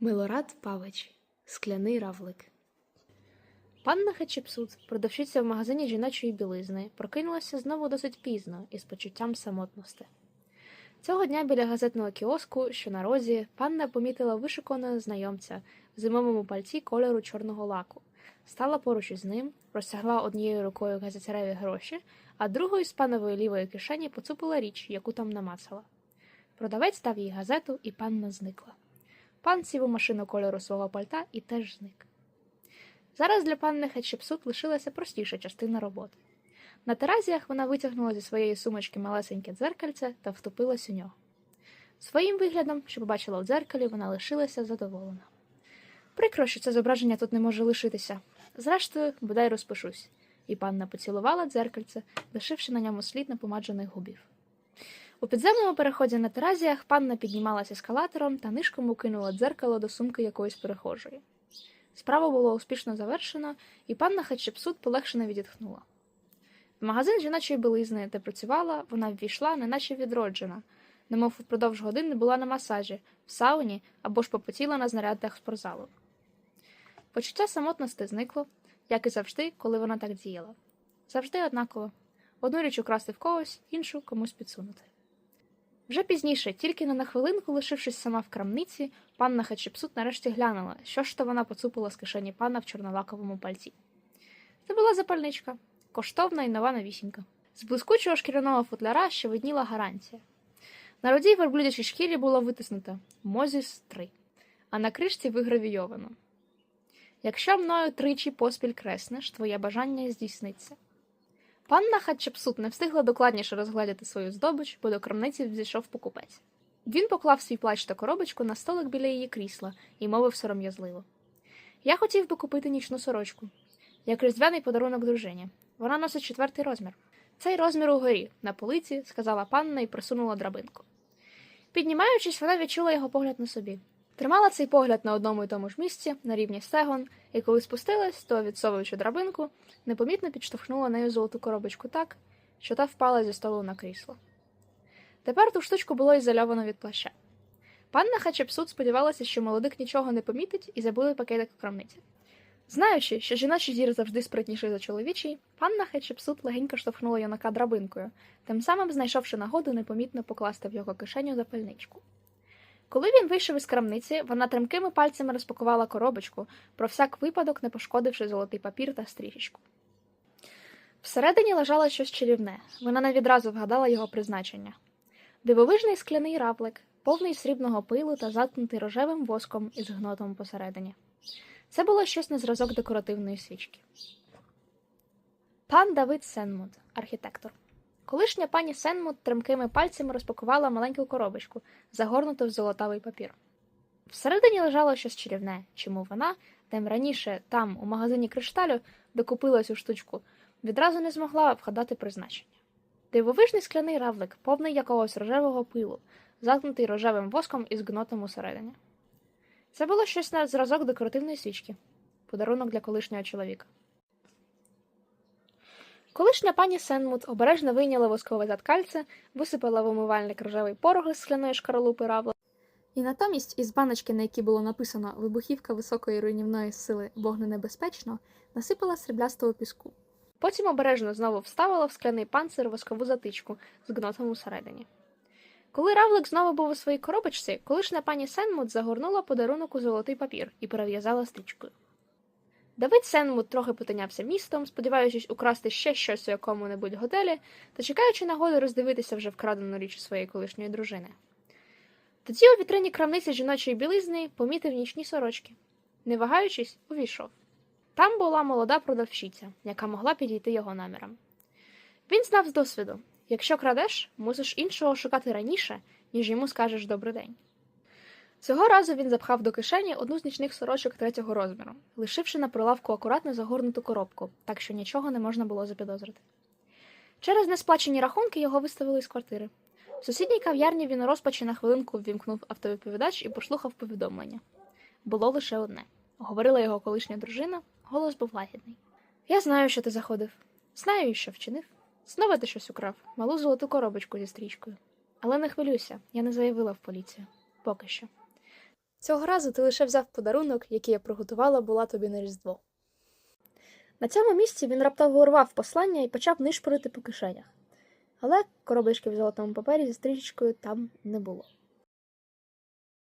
Милорад Павич, скляний равлик. Панна Хачепсут, продавщиця в магазині жіночої білизни, прокинулася знову досить пізно і з почуттям самотності. Цього дня біля газетного кіоску, що на розі, панна помітила вишуканого знайомця в зимовому пальці кольору чорного лаку, стала поруч із ним, розтягла однією рукою газетяреві гроші, а другою з панової лівої кишені поцупила річ, яку там намацала. Продавець дав їй газету, і панна зникла. Пан сів у машину кольору свого пальта і теж зник. Зараз для панни Хетшепсут лишилася простіша частина роботи. На теразіях вона витягнула зі своєї сумочки малесеньке дзеркальце та втопилась у нього. Своїм виглядом, що побачила в дзеркалі, вона лишилася задоволена. Прикро, що це зображення тут не може лишитися. Зрештою, бодай розпишусь. І панна поцілувала дзеркальце, лишивши на ньому слід напомаджених губів. У підземному переході на теразіях панна піднімалася ескалатором та нишком укинула дзеркало до сумки якоїсь перехожої. Справа було успішно завершено, і панна Хатшепсут полегшено відітхнула. В магазин жіночої білизни, де працювала, вона ввійшла, неначе відроджена, немов впродовж години була на масажі, в сауні або ж попотіла на знаряддях спортзалу. Почуття самотності зникло, як і завжди, коли вона так діяла. Завжди однаково. Одну річ украсти в когось, іншу комусь підсунути. Вже пізніше, тільки не на хвилинку, лишившись сама в крамниці, панна Хачепсут нарешті глянула, що ж то вона поцупила з кишені пана в чорнолаковому пальці. Це була запальничка, коштовна і нова новісінька. З блискучого шкіряного футляра ще видніла гарантія. На родій верблюдячій шкірі було витиснуто Мозіс 3, а на кришці вигравійовано. Якщо мною тричі поспіль креснеш, твоє бажання здійсниться. Панна Хатчепсут не встигла докладніше розгледіти свою здобич, бо до крамниці взійшов покупець. Він поклав свій плащ та коробочку на столик біля її крісла і мовив сором'язливо. Я хотів би купити нічну сорочку, як різдвяний подарунок дружині. Вона носить четвертий розмір. Цей розмір угорі, на полиці, сказала панна і присунула драбинку. Піднімаючись, вона відчула його погляд на собі. Тримала цей погляд на одному і тому ж місці, на рівні стегон, і коли спустилась, то, відсовуючи драбинку, непомітно підштовхнула нею золоту коробочку так, що та впала зі столу на крісло. Тепер ту штучку було ізольовано від плаща. Панна Хачепсут сподівалася, що молодик нічого не помітить і забули пакетик в крамниці. Знаючи, що жіночий зір завжди спритніший за чоловічий, панна Хетчепсут легенько штовхнула юнака драбинкою, тим самим знайшовши нагоду непомітно покласти в його кишеню запальничку. Коли він вийшов із крамниці, вона тремкими пальцями розпакувала коробочку, про всяк випадок не пошкодивши золотий папір та стрічечку. Всередині лежало щось чарівне, вона не відразу вгадала його призначення. Дивовижний скляний раплик, повний срібного пилу та заткнутий рожевим воском із гнотом посередині. Це було щось на зразок декоративної свічки. Пан Давид Сенмут, архітектор. Колишня пані Сенмут тремкими пальцями розпакувала маленьку коробочку, загорнуту в золотавий папір. Всередині лежало щось чарівне, чому вона, тим раніше там, у магазині кришталю, де купила цю штучку, відразу не змогла вгадати призначення. Дивовижний скляний равлик, повний якогось рожевого пилу, заткнутий рожевим воском із гнотом усередині. Це було щось на зразок декоративної свічки, подарунок для колишнього чоловіка. Колишня пані Сенмут обережно вийняла воскове заткальце, висипала в умивальник рожевий порох з скляної шкаралупи равла, і натомість із баночки, на якій було написано Вибухівка високої руйнівної сили вогненебезпечно, насипала сріблястого піску. Потім обережно знову вставила в скляний панцир воскову затичку з гнотом усередині. Коли равлик знову був у своїй коробочці, колишня пані Сенмут загорнула подарунок у золотий папір і перев'язала стрічкою. Давид Сенмут трохи потинявся містом, сподіваючись украсти ще щось у якому-небудь готелі та чекаючи нагоди роздивитися вже вкрадену річ своєї колишньої дружини. Тоді у вітрині крамниці жіночої білизни помітив нічні сорочки. Не вагаючись, увійшов. Там була молода продавщиця, яка могла підійти його намірам. Він знав з досвіду якщо крадеш, мусиш іншого шукати раніше, ніж йому скажеш добрий день. Цього разу він запхав до кишені одну з нічних сорочок третього розміру, лишивши на прилавку акуратно загорнуту коробку, так що нічого не можна було запідозрити. Через несплачені рахунки його виставили з квартири. В сусідній кав'ярні він розпачі на хвилинку ввімкнув автовідповідач і послухав повідомлення. Було лише одне говорила його колишня дружина, голос був лагідний. Я знаю, що ти заходив. Знаю, що вчинив. Знову ти щось украв, малу золоту коробочку зі стрічкою. Але не хвилюйся, я не заявила в поліцію. Поки що. Цього разу ти лише взяв подарунок, який я приготувала була тобі на Різдво. На цьому місці він раптово урвав послання і почав нишпорити по кишенях. Але коробочки в золотому папері зі стрічкою там не було.